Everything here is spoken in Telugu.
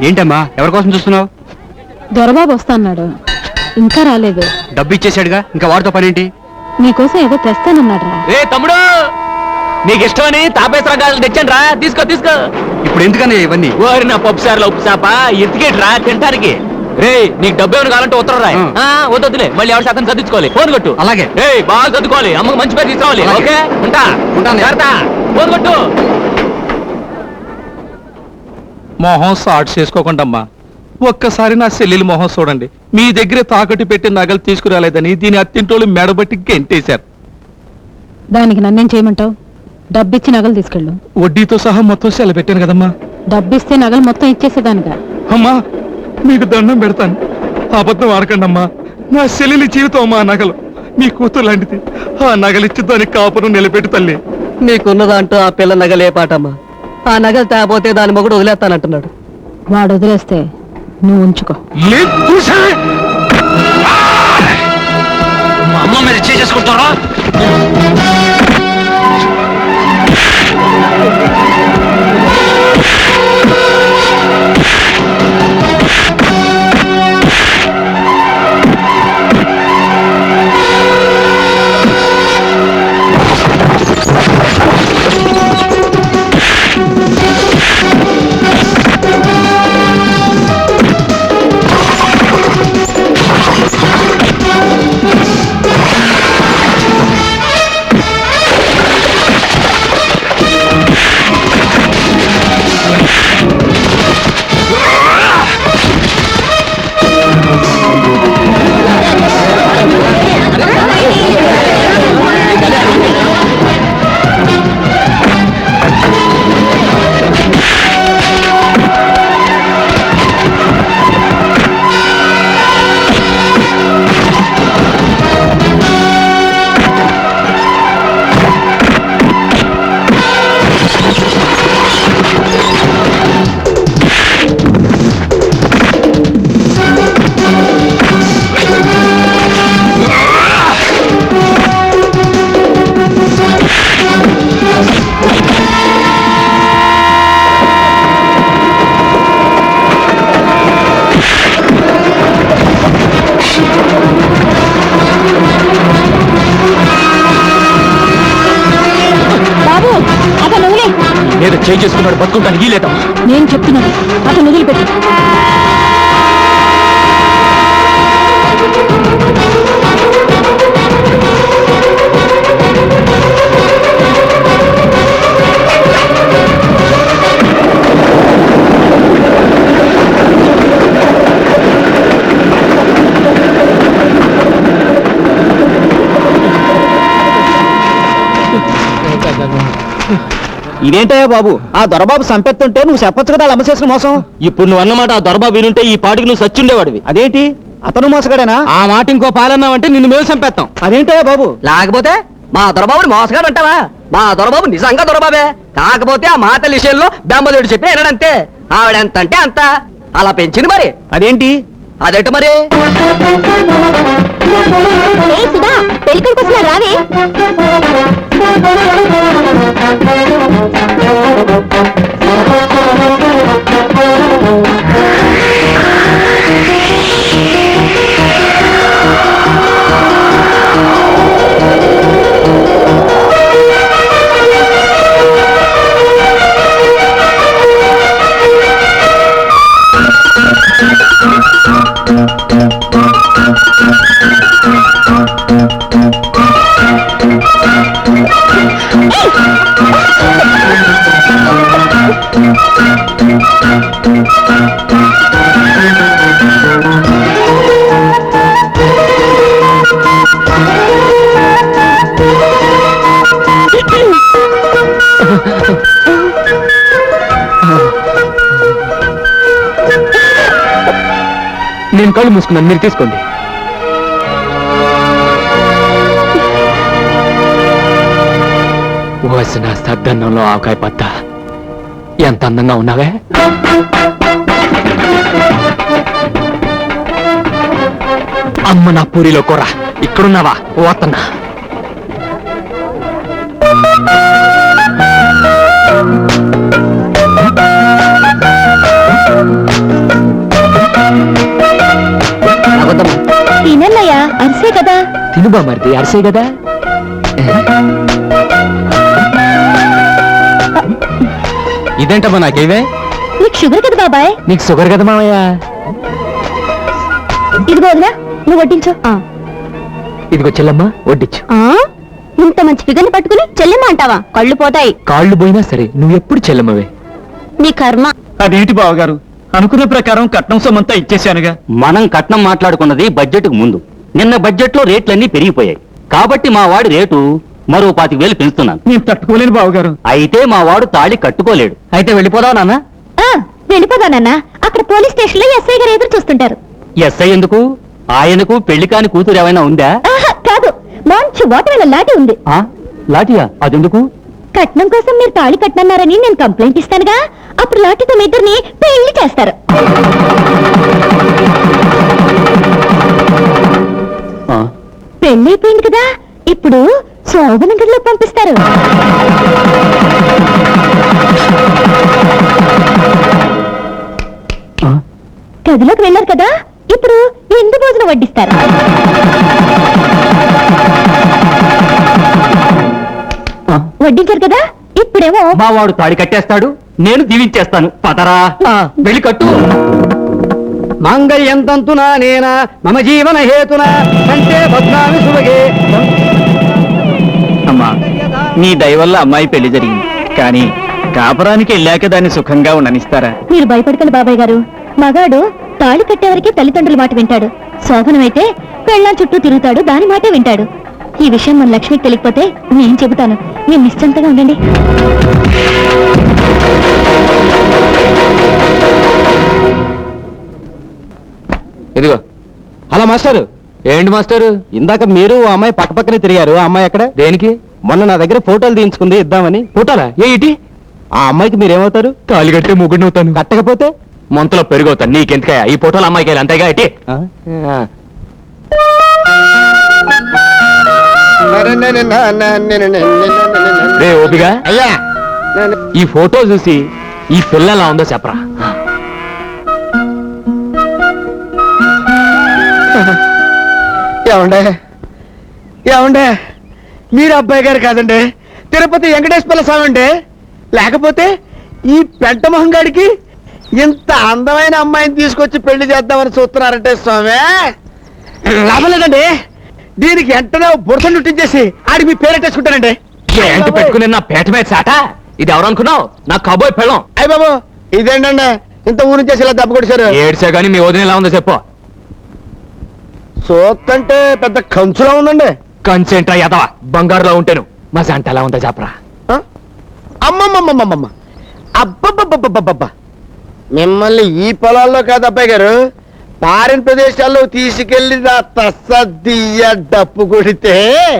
ఏంటమ్మా? ఎవరి కోసం చూస్తున్నావు? దొరబాబు వస్తాన్నాడు. ఇంకా రాలేదు. డబ్బు ఇచ్చేసాడుగా ఇంకా వాడితో పనేంటి? నీకోసం ఏదో తెస్తానన్నాడు రా. ఏ తమ్ముడు! నీకు ఇష్టమని తాపేశ్వర గాజులు తెచ్చాను రా. తీసుకో తీసుకో. ఇప్పుడు ఎందుకని ఇవన్నీ? ఓరి నా పప్పు సార్లు ఉప్పు చేప ఎత్తికేటి రా తింటానికి రే నీకు డబ్బు ఏమైనా కావాలంటే ఉత్తరం రాయ్. ఆ. ఆ, వద్దొద్దులే మళ్ళీ ఎవరి శాతం చదివించుకోవాలి ఫోన్ కొట్టు. అలాగే. ఏ బాగా చదువుకోవాలి అమ్మకు మంచి పేరు తీసుకోవాలి. అలాగే. ఓకే? ఉంటా. ఉంటాను. జాగ్రత్త. ఫోన్ కొట్టు. మొహం సాట్ చేసుకోకుండా ఒక్కసారి నా చెల్లెలి మొహం చూడండి. మీ దగ్గర తాకట్టు పెట్టి నగలు తీసుకురాలేదని దీని అత్తింటోళ్ళు మెడబట్టి గెంటేశారు. దానికి నన్నేం చేయమంటావు? డబ్బిచ్చి నగలు తీసుకెళ్ళు. వడ్డీతో సహా మొత్తం సెల పెట్టాను కదమ్మా. డబ్బిస్తే నగలు మొత్తం ఇచ్చేసేదానిగా అమ్మా మీకు దండం పెడతాను. అబద్ధం ఆడకండి అమ్మా నా చెల్లెలి జీవితం అమ్మా ఆ నగలు. మీ కూతురు లాంటిది. ఆ నగలిచ్చి దాని కాపురం నిలబెట్టు తల్లి. నీకున్నదంటూ ఆ పిల్ల నగలే పాటమ్మా. ఆ నగలు తేపోతే దాని మొగుడు వదిలేస్తానంటున్నాడు. వాడు వదిలేస్తే నువ్వు ఉంచుకో. అమ్మ మీద చేసుకుంటారా చేయి చేసుకున్నాడు బతుకుంటాను లేదమ్మా నేను చెప్తున్నాను అతను వదిలిపెట్టు. ఇదేంటయ్యా బాబు? ఆ దొరబాబు సంపెత్తుంటే నువ్వు చెప్పొచ్చు కదా అమ్మ చేసిన మోసం? ఇప్పుడు నువ్వు అన్నమాట ఆ దొరబా వినుంటే ఈ పాటికి నువ్వు సచ్చుండేవాడివి. అదేంటి? అతను మోసగాడేనా? ఆ మాట ఇంకో పాలన్నావంటే నిన్ను మేము చంపేస్తాం. అదేంటయ్యా బాబు? లేకపోతే మా దొరబాబుని మోసగాడు అంటావా? మా దొరబాబు నిజంగా దొరబాబే. కాకపోతే ఆ మాటల విషయంలో బెమ్మదేవుడు చెప్పి వినడంతే. ఆవిడ ఎంత అంటే అంత. అలా పెంచింది మరి. అదేంటి? అదేంటి మరి? రావే? నేను కళ్ళు మూసుకున్నాను మీరు తీసుకోండి. వసిన సద్దన్నంలో ఆవకాయ పత్తా. ఎంత అందంగా ఉన్నావే? అమ్మ నా పూరిలో కూర. ఇక్కడున్నావా? ఓతన్నా తినన్నయ్యా అరిసే కదా. తినుబా మరిది అరిసే కదా? ఇదేంటమ్మా నాకేవే? నీకు షుగర్ కదా బాబాయ్? నీకు షుగర్ కదా మామయ్య ఇదిగో వదినా నువ్వు వడ్డించు. ఇదిగో చెల్లమ్మ వడ్డించు. ఇంత మంచి ఫిగర్ని పట్టుకుని చెల్లెమ్మ అంటావా? కళ్ళు పోతాయి. కాళ్ళు పోయినా సరే నువ్వు ఎప్పుడు చెల్లమ్మవే? నీ కర్మ. అదేంటి బావగారు? అనుకున్న ప్రకారం కట్నం సొమ్మంతా ఇచ్చేశానుగా. మనం కట్నం మాట్లాడుకున్నది బడ్జెట్ ముందు. నిన్న బడ్జెట్లో రేట్లన్నీ పెరిగిపోయాయి. కాబట్టి మా వాడి రేటు మరో పాతిక వేలు పెంచుతున్నాను. నేను తట్టుకోలేను బావగారు. అయితే మా వాడు తాళి కట్టుకోలేడు. అయితే వెళ్ళిపోదాం నాన్న. వెళ్ళిపోదానన్నా అక్కడ పోలీస్ స్టేషన్లో ఎస్ఐ గారు ఎదురు చూస్తుంటారు. ఎస్ఐ ఎందుకు? ఆయనకు పెళ్ళి కాని కూతురు ఏమైనా ఉందా? ఆహా, కాదు. మంచి ఓటవేళ లాటి ఉంది. ఆ? లాఠీయా? అదెందుకు? కట్నం కోసం మీరు తాళి కట్టనన్నారని నేను కంప్లైంట్ ఇస్తానుగా. అప్పుడు లాటితో మీ ఇద్దరిని పెళ్ళి చేస్తారు. ఆ. పెళ్ళి అయిపోయింది కదా. ఇప్పుడు గదిలో పంపిస్తారు? గదిలోకి వెళ్ళారు కదా? ఇప్పుడు ఎందు భోజనం వడ్డిస్తారు. వడ్డించారు కదా? ఇప్పుడేమో మా వాడు తాళి కట్టేస్తాడు నేను దీవించేస్తాను. పదరా. వెళ్ళి కట్టు. మాంగళ్యం తంతునా నేనా మమ జీవన హేతున కంటే భద్రామి సుభగే నీ దయ వల్ల అమ్మాయి పెళ్ళి జరిగింది. కానీ కాపురానికి వెళ్ళాక దాన్ని సుఖంగా ఉండనిస్తారా? మీరు భయపడకండి బాబాయ్ గారు. మగాడు తాళి కట్టేవరకే తల్లిదండ్రుల మాట వింటాడు. శోభనమైతే పెళ్ళాం చుట్టూ తిరుగుతాడు దాని మాటే వింటాడు. ఈ విషయం మన లక్ష్మికి తెలియకపోతే నేను చెబుతాను. మీరు నిశ్చింతగా ఉండండి. ఇదిగో. Hello master. ఏంటి మాస్టర్? ఇందాక మీరు ఆ అమ్మాయి పక్క పక్కనే తిరిగారు. ఆ అమ్మాయి ఎక్కడ? దేనికి? మొన్న నా దగ్గర ఫోటోలు తీయించుకుంది ఇద్దామని. పుట్టాలా ఏ ఇటీ ఆ అమ్మాయికి మీరేమవుతారు? తాళి కట్టే ముగ్గుడిని అవుతాను కట్టకపోతే? మొంతలో పెరుగవుతాను. నీకెందుకయ్యా? ఈ ఫోటోలు అమ్మాయికి అంతేగా ఇటీ ఆ? రే ఓపిగా? అయ్యా. ఈ ఫోటో చూసి ఈ పిల్ల ఎలా ఉందో చెప్పరా? ఏమండే? ఏమండే? మీరు అబ్బాయి గారు కాదండి. తిరుపతి వెంకటేశ్వర స్వామి అండి. లేకపోతే ఈ పెంట మొహంగాడికి ఇంత అందమైన అమ్మాయిని తీసుకొచ్చి పెళ్ళి చేద్దామని చూస్తున్నారంటే స్వామి. లాభం లేదండి దీనికి వెంటనే బురద నుట్టించేసి ఆడికి మీ పేరెట్టేసుకుంటానండి ఏంటి పెట్టుకుని నా పేట మీద సాట ఇది ఎవరు అనుకున్నావు? నా కబోయ్ పెళ్ళం. అయ్య బాబు ఇదేంటండి? ఇంత ఊరి చేసి ఇలా దెబ్బ కొడిచారు ఏడ్చా గానీ మీ వదిన ఎలా ఉందో చెప్పు. సోత్తంటే పెద్ద కంచులా ఉందండి. కన్సెంట్ అయ్యాదవా బంగారులో ఉంటాను. మా జంట ఎలా ఉందా చెప్పరా. అమ్మమ్మమ్మమ్మమ్మ. అబ్బబ్బబ్బబ్బబ్బబ్బ. మిమ్మల్ని ఈ పొలాల్లో కాదు అబ్బాయి గారు. పారిన ప్రదేశాల్లో తీసుకెళ్ళి నా తస్స దియ్య డప్పు కొడితే